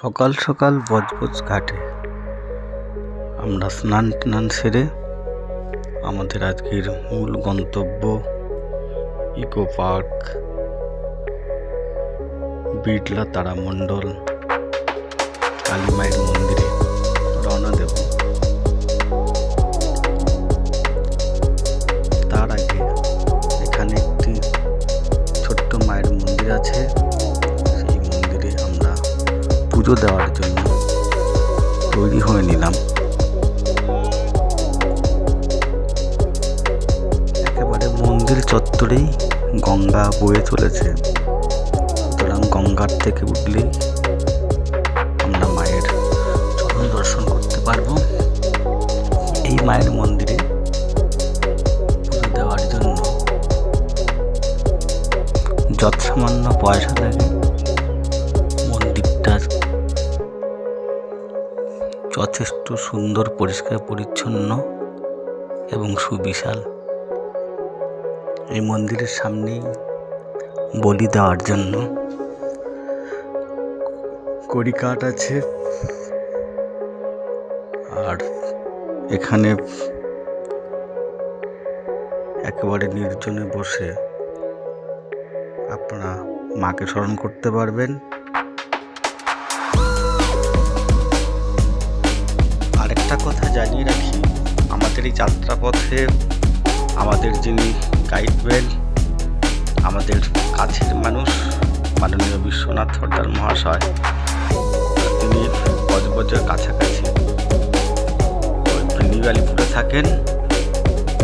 সকাল সকাল বজবজ ঘাটে। আমরা স্নান টান সেরে আমাদের আজকের মূল গন্তব্য ইকো পার্ক বিটলা তারামণ্ডল, কালী মায়ের মন্দিরে। পুজো দেওয়ার জন্য তৈরি হয়ে নিলাম। একেবারে মন্দির চত্বরেই গঙ্গা বয়ে চলেছে। সুতরাং গঙ্গার থেকে উঠলেই আমরা মায়ের চরণ দর্শন করতে পারব। এই মায়ের মন্দিরে পুজো দেওয়ার জন্য যৎসামান্য পয়সা লাগে মন্দিরটার যথেষ্ট সুন্দর, পরিষ্কার, পরিচ্ছন্ন এবং সুবিশাল। এই মন্দিরের সামনেই বলি দেওয়ার জন্য কড়িকাঠ আছে। আর এখানে একেবারে নির্জনে বসে আপনারা মাকে স্মরণ করতে পারবেন। এই যাত্রাপথে আমাদের যিনি গাইডবেন আমাদের কাছের মানুষ, মাননীয় বিশ্বনাথ সর্দার মহাশয়, তিনি বজবজের কাছাকাছি ওই ফেনী আলিপুরে থাকেন।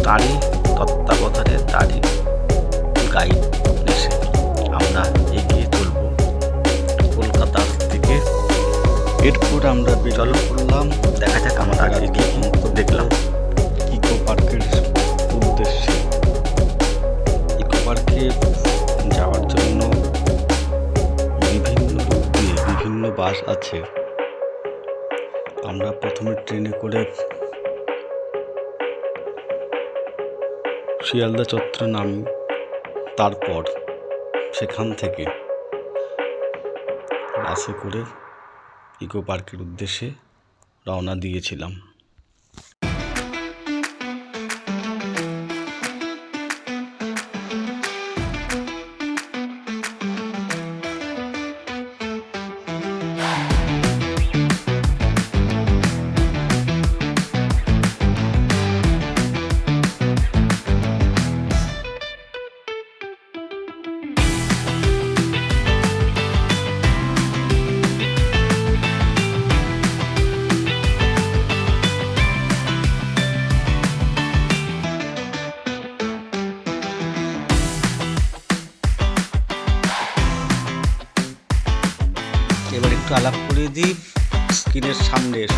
তারই তত্ত্বাবধানে তারই গাইড এসে আমরা এগিয়ে চলব। কলকাতার দিকে। এরপর আমরা বিরল করলাম। দেখা যাক আমরা আগে কি দেখলাম। পার্কের উদ্দেশ্যে ইকো পার্কে যাওয়ার জন্য বিভিন্ন রুট দিয়ে বিভিন্ন বাস আছে। আমরা প্রথমে ট্রেনে করে শিয়ালদা চত্বরে নামি, তারপর সেখান থেকে বাসে করে ইকো পার্কের উদ্দেশ্যে রওনা দিয়েছিলাম।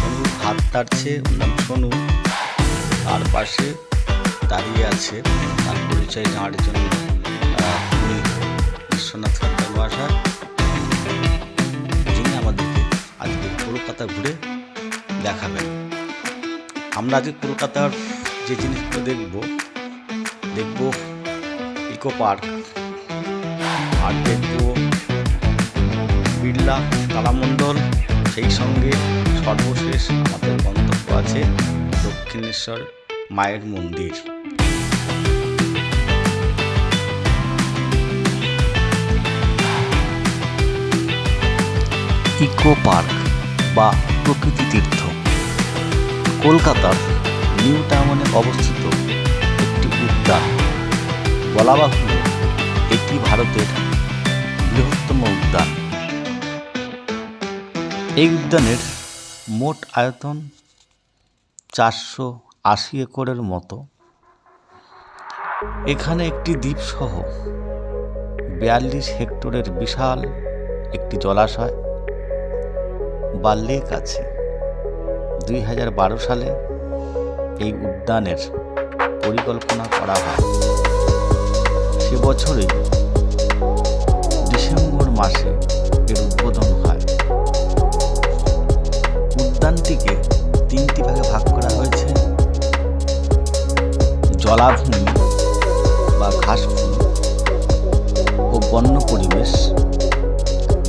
সোনু হাত তাড়ছে ওর নাম সোনু আর পাশে দাঁড়িয়ে আছে তার পরিচয় নেওয়ার জন্য বিশ্বনাথ সরকার মহাশয় যিনি আমাদেরকে আজকে কলকাতা ঘুরে দেখাবেন। আমরা আজকে কলকাতার যে জিনিসগুলো দেখব দেখব ইকো পার্ক। আর দেখব বিড়লা তারামণ্ডল সেই সঙ্গে সর্বশেষ আমাদের গন্তব্য আছে দক্ষিণেশ্বর মায়ের মন্দির। ইকো পার্ক বা প্রকৃতি তীর্থ। কলকাতার নিউ টাউনে অবস্থিত একটি উদ্যান। বলা বাহুল্য, এটি ভারতের বৃহত্তম উদ্যান। এই উদ্যানের মোট আয়তন চারশো আশি একরের মতো। এখানে একটি দ্বীপসহ বিয়াল্লিশ হেক্টরের বিশাল একটি জলাশয় বা লেক আছে। দুই হাজার বারো সালে এই উদ্যানের পরিকল্পনা করা হয়। সে বছরেই ডিসেম্বর মাসে এর উদ্বোধন উদ্যানটিকে তিনটি ভাগে ভাগ করা হয়েছে। জলাভূমি বা ঘাসভূমি ও বন্য পরিবেশ।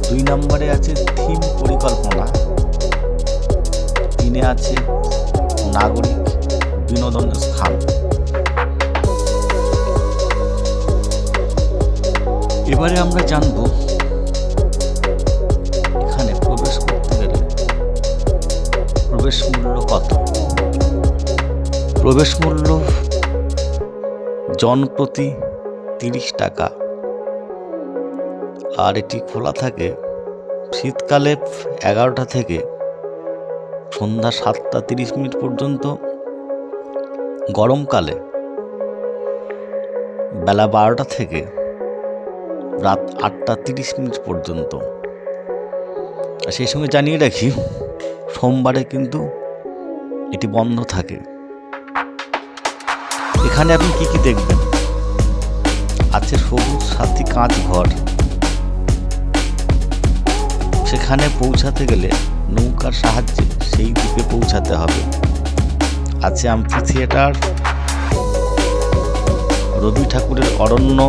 দুই নম্বরে আছে থিম পরিকল্পনা। তিনে আছে নাগরিক বিনোদন স্থান। এবারে আমরা জানব প্রবেশ মূল্য কত? প্রবেশ মূল্য জনপ্রতি তিরিশ টাকা। আর এটি খোলা থাকে শীতকালে এগারোটা থেকে সন্ধ্যা সাতটা তিরিশ মিনিট পর্যন্ত। গরমকালে বেলা বারোটা থেকে রাত আটটা তিরিশ মিনিট পর্যন্ত। সেই সঙ্গে জানিয়ে রাখি সোমবারে কিন্তু এটি বন্ধ থাকে। এখানে আপনি কি কি দেখবেন? আছে সবুজ সাথী কাঁচ ঘর। সেখানে পৌঁছাতে গেলে নৌকার সাহায্যে সেই দ্বীপে পৌঁছাতে হবে। আছে আম্পি থিয়েটার রবি ঠাকুরের অরণ্য,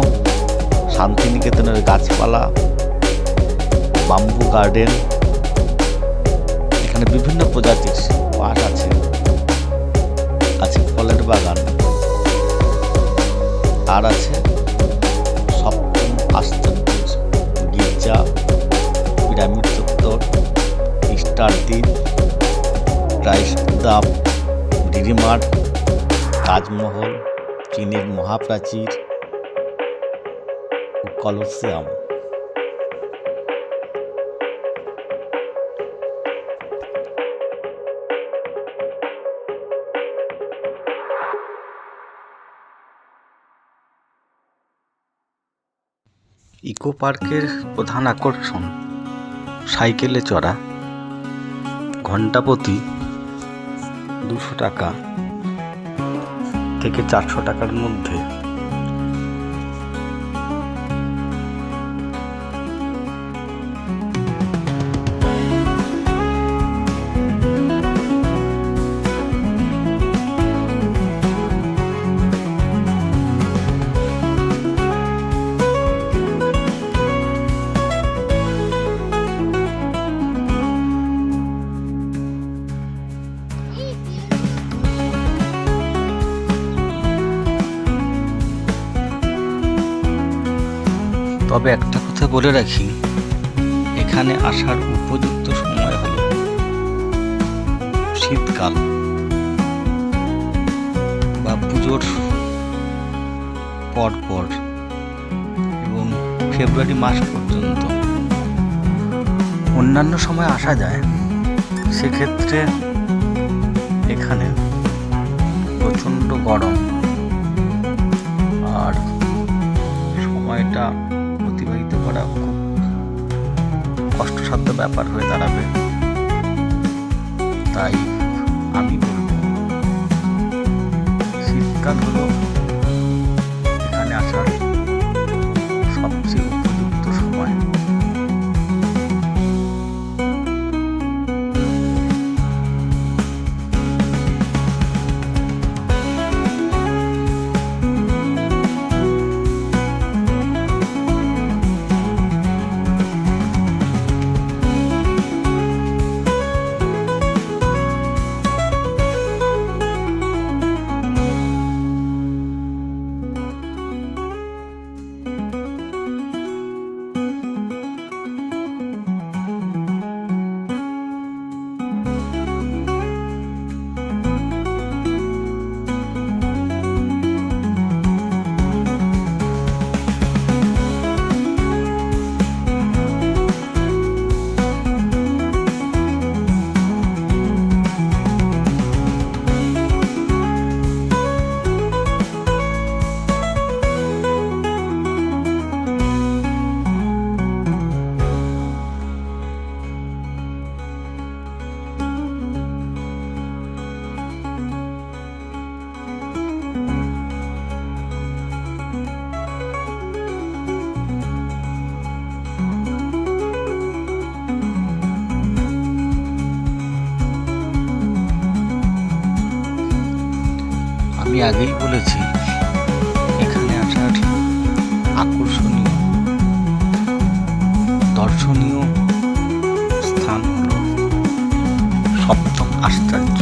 শান্তিনিকেতনের গাছপালা, বাম্বু গার্ডেন এখানে বিভিন্ন প্রজাতির পাট আছে। আছে ফলের বাগান। আর আছে সপ্তম আশ্চর্যের গির্জা, পিরামিড চত্বর স্টার দ্বীপ রাইস দাম ডিরিমার, তাজমহল, চীনের মহাপ্রাচীর কলসিয়াম। ইকো পার্কের প্রধান আকর্ষণ সাইকেলে চড়া ঘণ্টা প্রতি দুশো টাকা থেকে চারশো টাকার মধ্যে। তবে একটা কথা বলে রাখি, এখানে আসার উপযুক্ত সময় হলো শীতকাল বা পুজোর পর পর এবং ফেব্রুয়ারি মাস পর্যন্ত। অন্যান্য সময় আসা যায়, সেক্ষেত্রে এখানে প্রচণ্ড গরম। কষ্টসাধ্য ব্যাপার হয়ে দাঁড়াবে। তাই আমি বলব শীতকাল হলো আগেই বলেছি, এখানে আসার আকর্ষণীয়, দর্শনীয় হলো সপ্তম আশ্চর্য।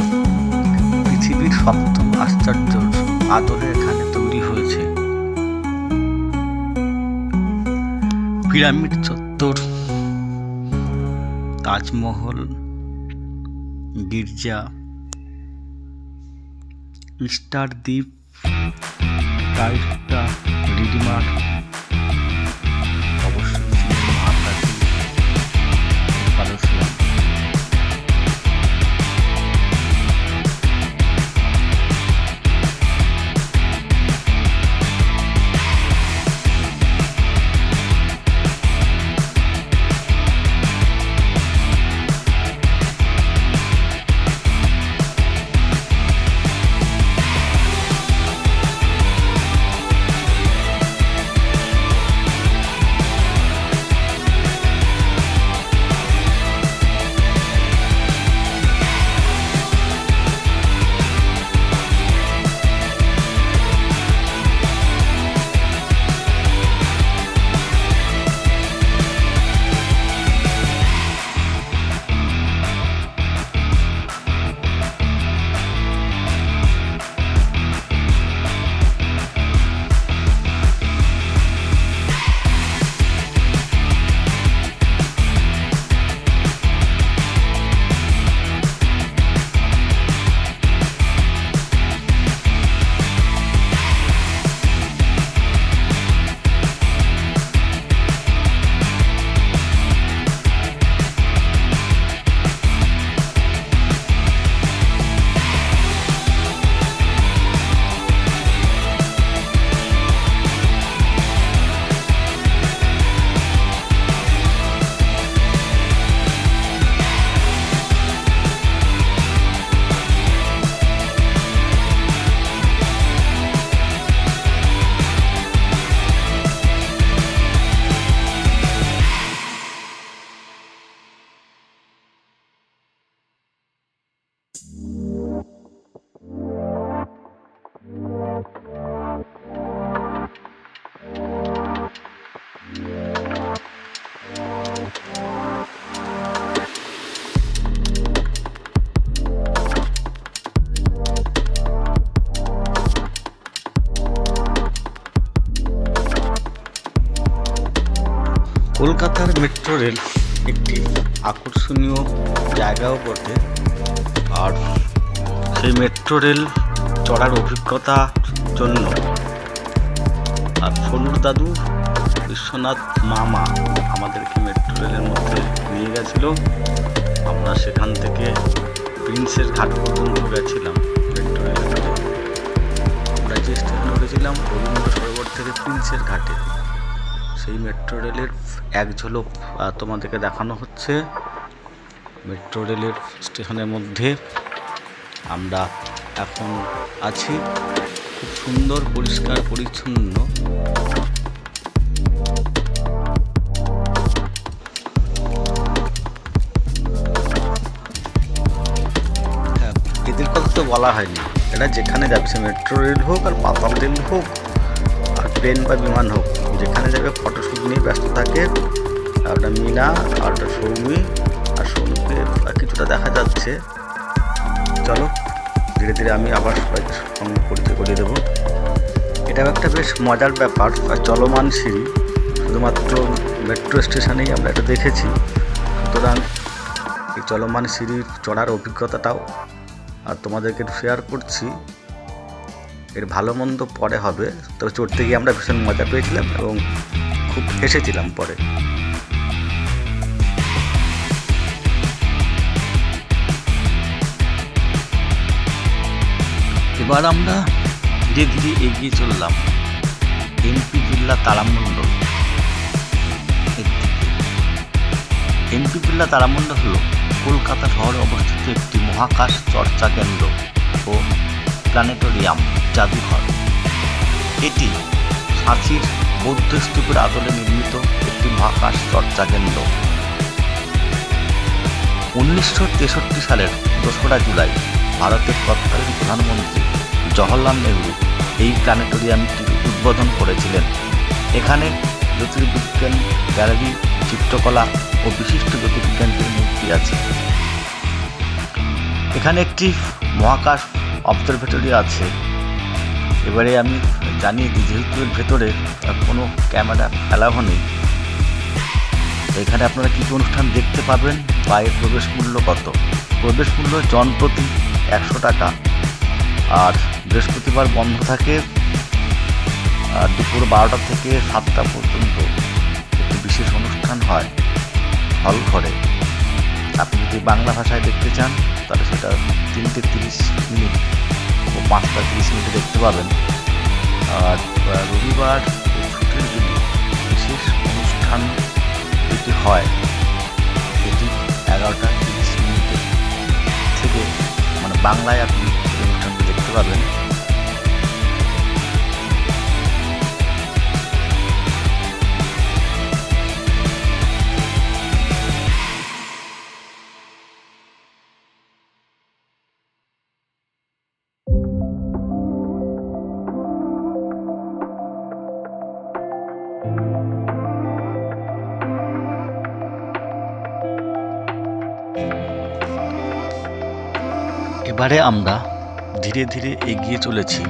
পৃথিবীর সপ্তম আশ্চর্য আদরে এখানে তৈরি হয়েছে পিরামিড চত্বর, তাজমহল, গির্জা ইস্টার দ্বীপ কাইস্টা রিডিমার কলকাতার মেট্রো রেল একটি আকর্ষণীয় জায়গাও বটে। আর সেই মেট্রো রেল চড়ার অভিজ্ঞতার জন্য। আর ফলুর দাদু, বিশ্বনাথ মামা আমাদেরকে মেট্রো রেলের মধ্যে নিয়ে গেছিল। আমরা সেখান থেকে প্রিন্সের ঘাট পর্যন্ত গেছিলাম মেট্রো করে আমরা যে স্টেশনে উঠেছিলাম রবীন্দ্র সরোবর থেকে প্রিন্সের ঘাটে। সেই মেট্রো রেলের এক ঝলক তোমাদেরকে দেখানো হচ্ছে। মেট্রো রেলের স্টেশনের মধ্যে আমরা এখন আছি। খুব সুন্দর পরিষ্কার পরিচ্ছন্ন। হ্যাঁ, এদের কথা তো বলা হয়নি। এটা যেখানে সে মেট্রো রেল হোক আর পাতাল রেল হোক আর ট্রেন বা বিমান হোক যেখানে যাবে ফটোশ্যুট নিয়ে ব্যস্ত থাকে আর মিনা আর ওটা সৌমি আর সৌমিকে কিছুটা দেখা যাচ্ছে। চলো। ধীরে ধীরে আমি আবার সবাইকে সঙ্গে পরিচয় করিয়ে দেবো। এটাও একটা বেশ মজার ব্যাপার চলমান সিঁড়ি, শুধুমাত্র মেট্রো স্টেশনেই আমরা এটা দেখেছি। সুতরাং এই চলমান সিঁড়ির চড়ার অভিজ্ঞতাটাও আর তোমাদেরকে শেয়ার করছি। এর ভালো মন্দ পরে হবে, তবে চড়তে গিয়ে আমরা ভীষণ মজা পেয়েছিলাম এবং খুব হেসেছিলাম পরে। এবার আমরা ধীরে ধীরে এগিয়ে চললাম। এমপি বিল্লা তারামণ্ডল এমপি বিল্লা তারামণ্ডল হল কলকাতা শহরে অবস্থিত একটি মহাকাশ চর্চা কেন্দ্র ও প্ল্যানেটোরিয়াম, জাদুঘর। এটি সাঁচির বৌদ্ধ স্তূপের আদলে নির্মিত একটি মহাকাশ চর্চা কেন্দ্র। উনিশশো তেষট্টি সালের দোসরা জুলাই ভারতের তৎকালীন প্রধানমন্ত্রী জওহরলাল নেহরু এই প্ল্যানেটোরিয়ামটি উদ্বোধন করেছিলেন। এখানে জ্যোতির্বিজ্ঞান গ্যালারি, চিত্রকলা ও বিশিষ্ট জ্যোতির্বিজ্ঞানীদের মূর্তি আছে। এখানে একটি মহাকাশ অবজারভেটরি আছে। এবারে আমি জানিয়ে দিই, যেহেতু ভেতরে কোনো ক্যামেরা ফেলাও নেই এখানে আপনারা কী কী অনুষ্ঠান দেখতে পাবেন? বা প্রবেশ মূল্য কত? প্রবেশ মূল্য জনপ্রতি একশো টাকা। আর বৃহস্পতিবার বন্ধ থাকে দুপুর বারোটা থেকে সাতটা পর্যন্ত একটি বিশেষ অনুষ্ঠান হয় হল ঘরে। আপনি যদি বাংলা ভাষায় দেখতে চান, তাহলে সেটা তিনটে তিরিশ মিনিট ও পাঁচটা তিরিশ মিনিটে দেখতে পাবেন। আর রবিবার যেটি হয় এটি এগারোটা তিরিশ মিনিট থেকে মানে বাংলায় আপনি অনুষ্ঠানটি দেখতে পাবেন এবারে আমরা ধীরে ধীরে এগিয়ে চলেছি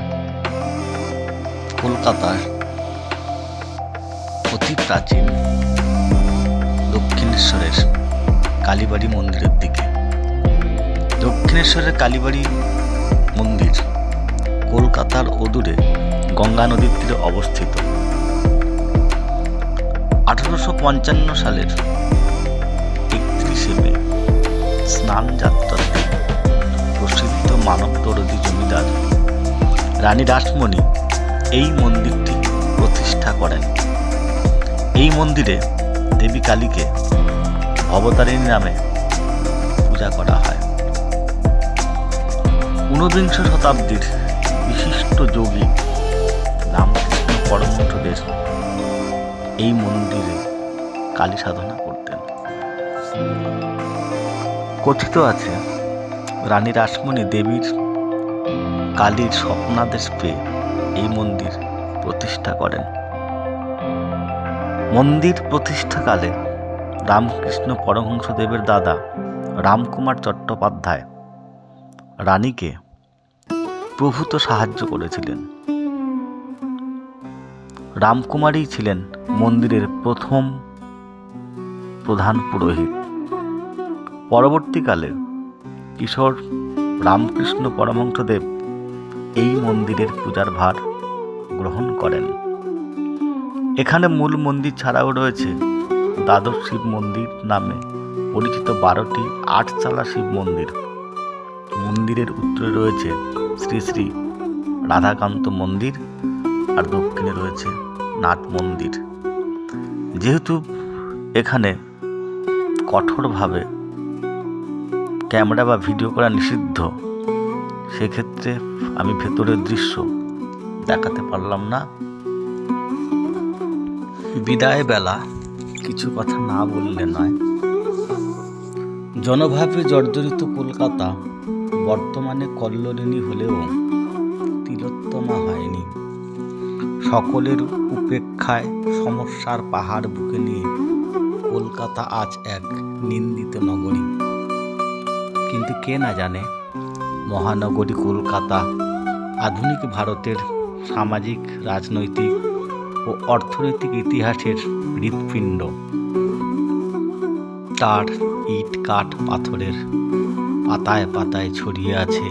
কলকাতার অতি প্রাচীন দক্ষিণেশ্বরের কালীবাড়ি মন্দিরের দিকে। দক্ষিণেশ্বরের কালীবাড়ি মন্দির কলকাতার অদূরে গঙ্গা নদীর তীরে অবস্থিত। আঠারোশো পঞ্চান্ন সালের একত্রিশে মে স্নান যাত্রাতে মানব দরদি জমিদার রানী রাসমণি এই মন্দিরটি প্রতিষ্ঠা করেন। এই মন্দিরে দেবী কালীকে অবতারিণী নামে পূজা করা হয়। ঊনবিংশ শতাব্দীর বিশিষ্ট যোগী রামকৃষ্ণ পরমহংসদেব এই মন্দিরে কালী সাধনা করতেন। কথিত আছে রানী রাসমণি দেবীর কালীর স্বপ্নাদেশ পেয়ে এই মন্দির প্রতিষ্ঠা করেন। মন্দির প্রতিষ্ঠাকালে রামকৃষ্ণ পরমহংসদেবের দাদা রামকুমার চট্টোপাধ্যায় রানীকে প্রভূত সাহায্য করেছিলেন। রামকুমারই ছিলেন মন্দিরের প্রথম প্রধান পুরোহিত। পরবর্তীকালে কিশোর রামকৃষ্ণ পরমহংসদেব এই মন্দিরের পূজার ভার গ্রহণ করেন। এখানে মূল মন্দির ছাড়াও রয়েছে দ্বাদশ শিব মন্দির নামে পরিচিত বারোটি আটচালা শিব মন্দির। মন্দিরের উত্তরে রয়েছে শ্রী শ্রী রাধাকান্ত মন্দির আর দক্ষিণে রয়েছে নাট মন্দির। যেহেতু এখানে কঠোরভাবে ক্যামেরা বা ভিডিও করা নিষিদ্ধ, সেক্ষেত্রে আমি ভেতরের দৃশ্য দেখাতে পারলাম না। বিদায় বেলা কিছু কথা না বললে নয়। জনভাবে জর্জরিত কলকাতা বর্তমানে কল্লোলিনী হলেও তিলোত্তমা হয়নি। সকলের উপেক্ষায় সমস্যার পাহাড় বুকে নিয়ে কলকাতা আজ এক নিন্দিত নগরী। কিন্তু কে না জানে, মহানগরী কলকাতা, আধুনিক ভারতের সামাজিক, রাজনৈতিক ও অর্থনৈতিক ইতিহাসের হৃৎপিণ্ড। তার ইট কাঠ পাথরের পাতায় পাতায় ছড়িয়ে আছে।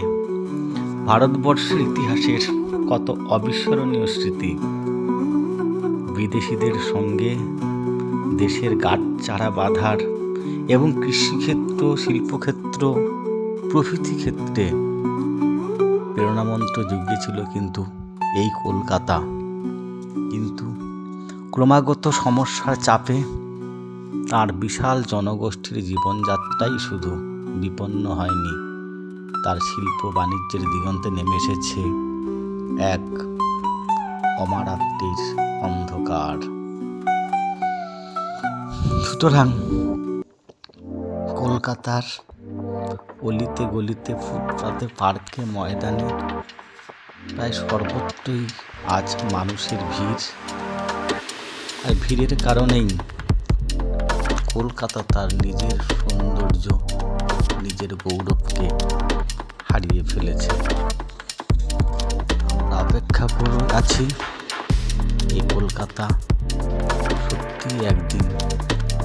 ভারতবর্ষের ইতিহাসের কত অবিস্মরণীয় স্মৃতি। বিদেশিদের সঙ্গে দেশের গাঁটচারা বাঁধার এবং কৃষিক্ষেত্র, শিল্পক্ষেত্র প্রভৃতি ক্ষেত্রে প্রেরণামন্ত্র জুগিয়েছিল কিন্তু এই কলকাতা। কিন্তু ক্রমাগত সমস্যার চাপে তার বিশাল জনগোষ্ঠীর জীবনযাত্রাই শুধু বিপন্ন হয়নি। তার শিল্প বাণিজ্যের দিগন্তে নেমে এসেছে এক অমারাত্রির অন্ধকার। সুতরাং কলকাতার অলিতে গলিতে ফুটপাতে, পার্কে, ময়দানে। প্রায় সর্বত্রই আজ মানুষের ভিড়। আর ভিড়ের কারণেই কলকাতা তার নিজের সৌন্দর্য, নিজের গৌরবকে হারিয়ে ফেলেছে। আমরা অপেক্ষা করে আছি এই কলকাতা সত্যি একদিন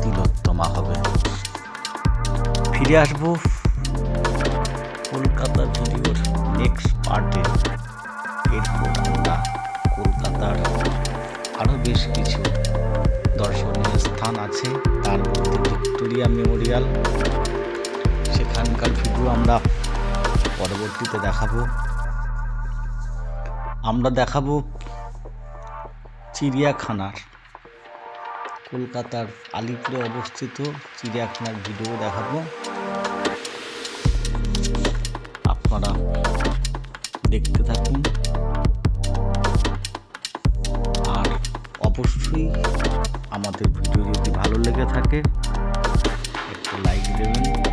তিলোত্তমা হবে। ফিরে আসব কলকাতা ভিডিওর নেক্সট পার্টে এরপর আমরা কলকাতার আরও বেশ কিছু দর্শনীয় স্থান আছে। তার মধ্যে ভিক্টোরিয়া মেমোরিয়াল, সেখানকার ভিডিও আমরা পরবর্তীতে দেখাবো। আমরা দেখাবো চিড়িয়াখানার, কলকাতার আলিপুরে অবস্থিত চিড়িয়াখানার ভিডিও দেখাবো। আপনারা দেখতে থাকুন। আর অবশ্যই আমাদের ভিডিও যদি ভালো লেগে থাকে একটু লাইক দেবেন।